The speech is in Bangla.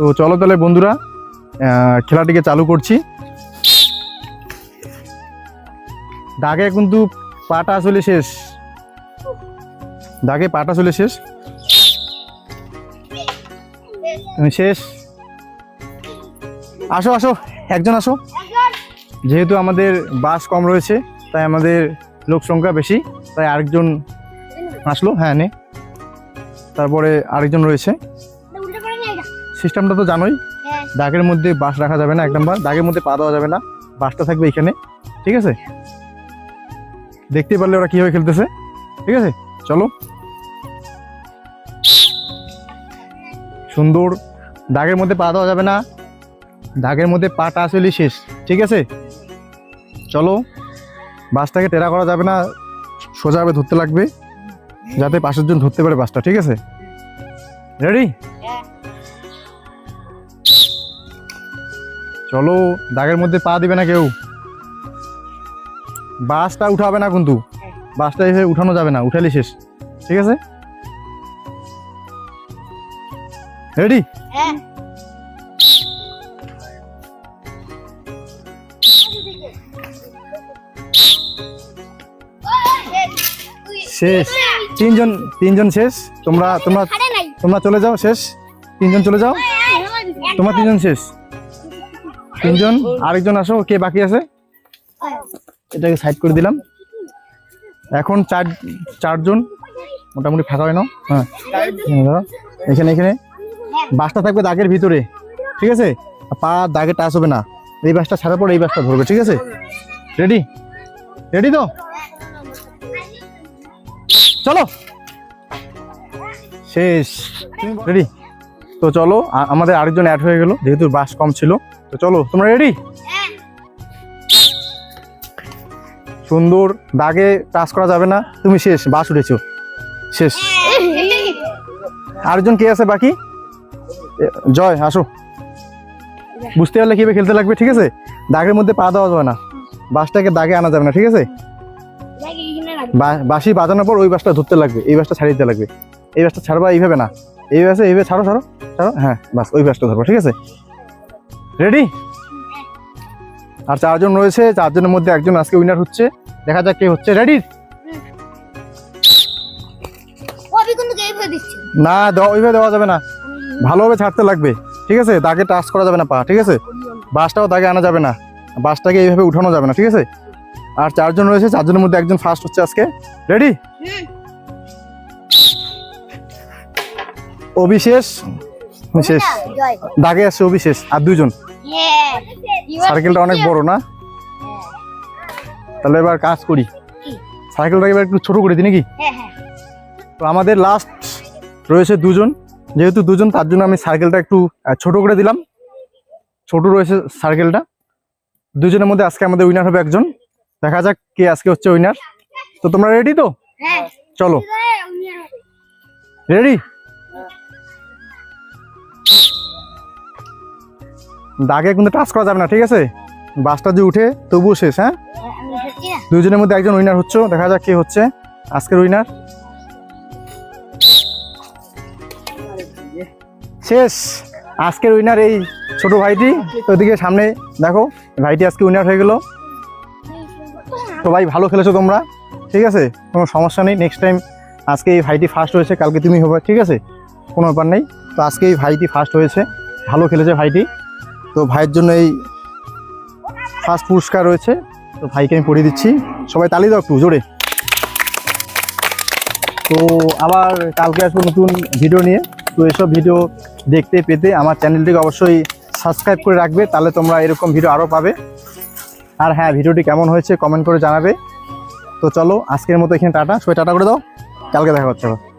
তো চলো তাহলে বন্ধুরা খেলাটিকে চালু করছি। দাগে কিন্তু পাটা আসলে শেষ। দাগে পাটা চলে শেষ। শেষ। আসো আসো, একজন আসো। যেহেতু আমাদের বাস কম রয়েছে, তাই আমাদের লোক সংখ্যা বেশি, তাই আরেকজন আসলো। হ্যাঁ নে। তারপরে আরেকজন রয়েছে। সিস্টেমটা তো জানোই। দাগের মধ্যে বাস রাখা যাবে না এক নাম্বার। দাগের মধ্যে পা দেওয়া যাবে না বাসটা থাকবে এখানে ঠিক আছে? দেখতে পারলে ওরা কীভাবে খেলতেছে ঠিক আছে? চলো। সুন্দর। দাগের মধ্যে পা দেওয়া যাবে না। দাগের মধ্যে পাটা আসলে শেষ ঠিক আছে? চলো। বাসটাকে টেরা করা যাবে না সোজাভাবে ধরতে লাগবে যাতে পাশের জন ধরতে পারে বাসটা ঠিক আছে? রেডি চলো দাগের মধ্যে পা দিবে না কেউ। বাসটা উঠাবে না কিন্তু। বাসটা এসে উঠানো যাবে না উঠালে শেষ। ঠিক আছে? রেডি শেষ। তিনজন তিনজন শেষ। তোমরা তোমরা তোমরা চলে যাও শেষ। তিনজন চলে যাও। তোমার তিনজন শেষ। তিনজন, আরেকজন আসো, কে বাকি আছে? এটাকে সাইড করে দিলাম। এখন চার, চারজন, মোটামুটি ফাঁকা হয় না। হ্যাঁ এখানে। এখানে বাসটা থাকবে দাগের ভিতরে, ঠিক আছে? পা দাগে টাচ হবে না। এই বাসটা ছাড়ার পর এই বাসটা ধরবে, ঠিক আছে? রেডি রেডি তো? চলো। শেষ। রেডি তো চলো আমাদের আরেকজন অ্যাড হয়ে গেল, যেহেতু বাস কম ছিল। তো চলো, তোমরা রেডি সুন্দর, দাগে টাচ করা যাবে না। তুমি শেষ, বাস উঠেছো। শেষ। আরেকজন কে আছে বাকি? জয়, আসো। বুঝতে পারলে কীভাবে খেলতে লাগবে, ঠিক আছে? দাগের মধ্যে পা দেওয়া যাবে না। বাসটাকে দাগে আনা যাবে না, ঠিক আছে? বা- বাঁশি বাজানোর পর ওই বাসটা ধরতে লাগবে, এই বাসটা ছাড়িয়ে দিতে লাগবে। এই বাসটা ছাড়বা এইভাবে না। এই বাসে এইভাবে ছাড়ো ছাড়ো ছাড়ো হ্যাঁ বাস, ওই বাসটা ধরবো, ঠিক আছে? রেডি আর চারজন রয়েছে চারজনের মধ্যে একজন আজকে উইনার হচ্ছে। দেখা যাক কে হচ্ছে। রেডি না ওইভাবে দেওয়া যাবে না। ভালোভাবে ছাড়তে লাগবে ঠিক আছে? দাগে টাচ করা যাবে না পা ঠিক আছে? বাসটাও দাগে আনা যাবে না। বাসটাকে এইভাবে উঠানো যাবে না ঠিক আছে? আর চারজন রয়েছে চারজনের মধ্যে একজন ফার্স্ট হচ্ছে আজকে। রেডি অবিশেষ শেষ। দাগে আসছে অবিশেষ আর দুইজন সার্কেলটা অনেক বড় না? তাহলে এবার কাজ করি। সাইকেলটাকে এবার একটু ছোট করে দিই নাকি? তো আমাদের লাস্ট রয়েছে দুজন। যেহেতু দুজন তার জন্য আমি সার্কেলটা একটু ছোট করে দিলাম। ছোট রয়েছে সার্কেলটা দুজনের মধ্যে আজকে আমাদের উইনার হবে একজন। দেখা যাক কে আজকে হচ্ছে উইনার তো তোমরা রেডি তো? চলো। রেডি দাগে কিন্তু টাচ করা যাবে না, ঠিক আছে? বাসটা যে উঠে তবুও শেষ হ্যাঁ? দুজনের মধ্যে একজন উইনার হচ্ছে, দেখা যাক কে হচ্ছে। আজকের উইনার শেষ। আজকের উইনার এই ছোট ভাইটি, ওদিকে সামনে দেখো, ভাইটি আজকে উইনার হয়ে গেল। তো ভাই ভালো খেলেছো তোমরা, ঠিক আছে? কোনো সমস্যা নেই নেক্সট টাইম আজকে এই ভাইটি ফার্স্ট হয়েছে, কালকে তুমি হবে, ঠিক আছে? কোনো ব্যাপার নেই। তো আজকে এই ভাইটি ফার্স্ট হয়েছে, ভালো খেলেছে ভাইটি। তো ভাইয়ের জন্য এই ফার্স্ট পুরস্কার রয়েছে। তো ভাইকে আমি পড়িয়ে দিচ্ছি। সবাই তালি দাও একটু, জোরে। তো আবার কালকে আসব নতুন ভিডিও নিয়ে। তো এসব ভিডিও দেখতে পেতে আমার চ্যানেলটিকে অবশ্যই সাবস্ক্রাইব করে রাখবে, তাহলে তোমরা এরকম ভিডিও আরও পাবে। আর হ্যাঁ ভিডিওটি কেমন হয়েছে কমেন্ট করে জানাবে। তো চলো, আজকের মতো এখানে টাটা। সবাই টাটা করে দাও। কালকে দেখা হচ্ছে আবার।